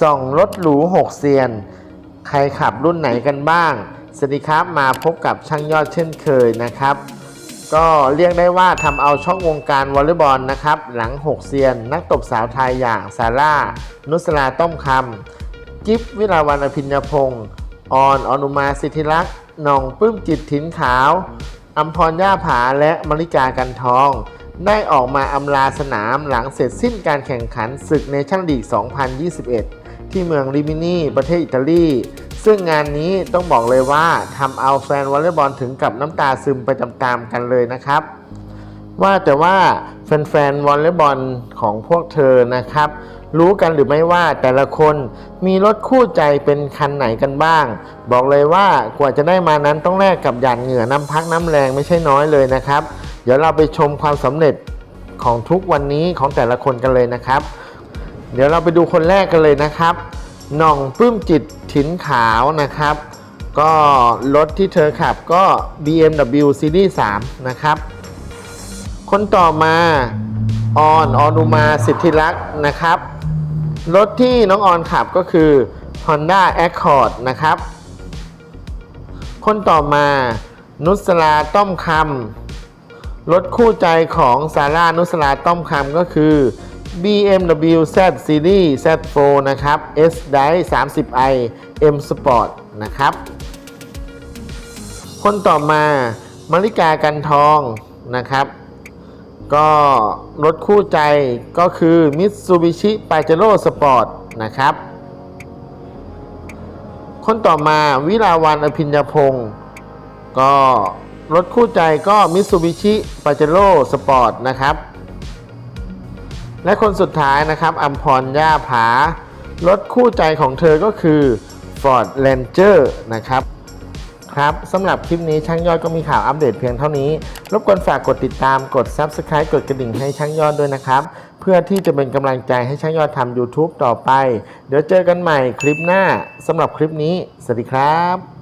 ส่องรถหรู6เซียน ใครขับรุ่นไหนกันบ้าง สวัสดีครับมาพบกับช่างยอดเช่นเคยนะครับ ก็เรียกได้ว่าทำเอาช่องวงการวอลเลย์บอลนะครับ หลัง6เซียน นักตบสาวไทยอย่างซาร่า นุสลาต้มคำจิ๊บวิลาวันอภิญญพงศ์ออนอนุมาสิทธิรักษ์นองปื้มจิตถินขาวอัมพรย่าผาและมริกากันทอง ได้ออกมาอำลาสนามหลังเสร็จสิ้นการแข่งขันศึกเนชั่นลีก 2021 ที่เมืองริมินีประเทศอิตาลี ซึ่งงานนี้ต้องบอกเลยว่าทำเอาแฟนวอลเลย์บอลถึงกับน้ำตาซึมไปตามๆกันเลยนะครับ ว่าแต่ว่าแฟนๆวอลเลย์บอลของพวกเธอนะครับรู้กันหรือไม่ว่าแต่ละคนมีรถคู่ใจเป็นคันไหนกันบ้าง บอกเลยว่ากว่าจะได้มานั้นต้องแลกกับหยาดเหงื่อน้ำพักน้ำแรงไม่ใช่น้อยเลยนะครับ เดี๋ยวเราไปชมความสำเร็จของทุกวันนี้ของแต่ละคนกันเลยนะครับ เดี๋ยวเราไปดูคนแรกกันเลยนะครับน่องปลื้มจิตถินขาวนะครับ ก็รถที่เธอขับก็ BMW Series 3นะครับ คนต่อมาออนออนุมาสิทธิรักษ์นะครับ รถที่น้องออนขับก็คือ Honda Accord นะครับ คนต่อมานุสลาต้อมคำ รถคู่ใจของซาร่านุสลาต้อมคำก็คือ BMW Z Series Z4 นะครับ S Drive 30i M Sport นะครับ คนต่อมามาริกากันทองนะครับ ก็รถคู่ใจก็คือ Mitsubishi Pajero Sport นะครับ คนต่อมาวิลาวันอภิญญพงศ์ก็ รถคู่ใจก็ Mitsubishi Pajero Sport นะครับ และคนสุดท้ายนะครับอัมพรย่าผา รถคู่ใจของเธอก็คือ Ford Ranger นะครับครับสำหรับคลิปนี้ช่างยอดก็มีข่าวอัปเดตเพียงเท่านี้ รบกวนฝากกดติดตามกด Subscribe กดกระดิ่งให้ช่างยอดด้วยนะครับ เพื่อที่จะเป็นกำลังใจให้ช่างยอดทำ YouTube ต่อไป เดี๋ยวเจอกันใหม่คลิปหน้าสำหรับคลิปนี้ สวัสดีครับ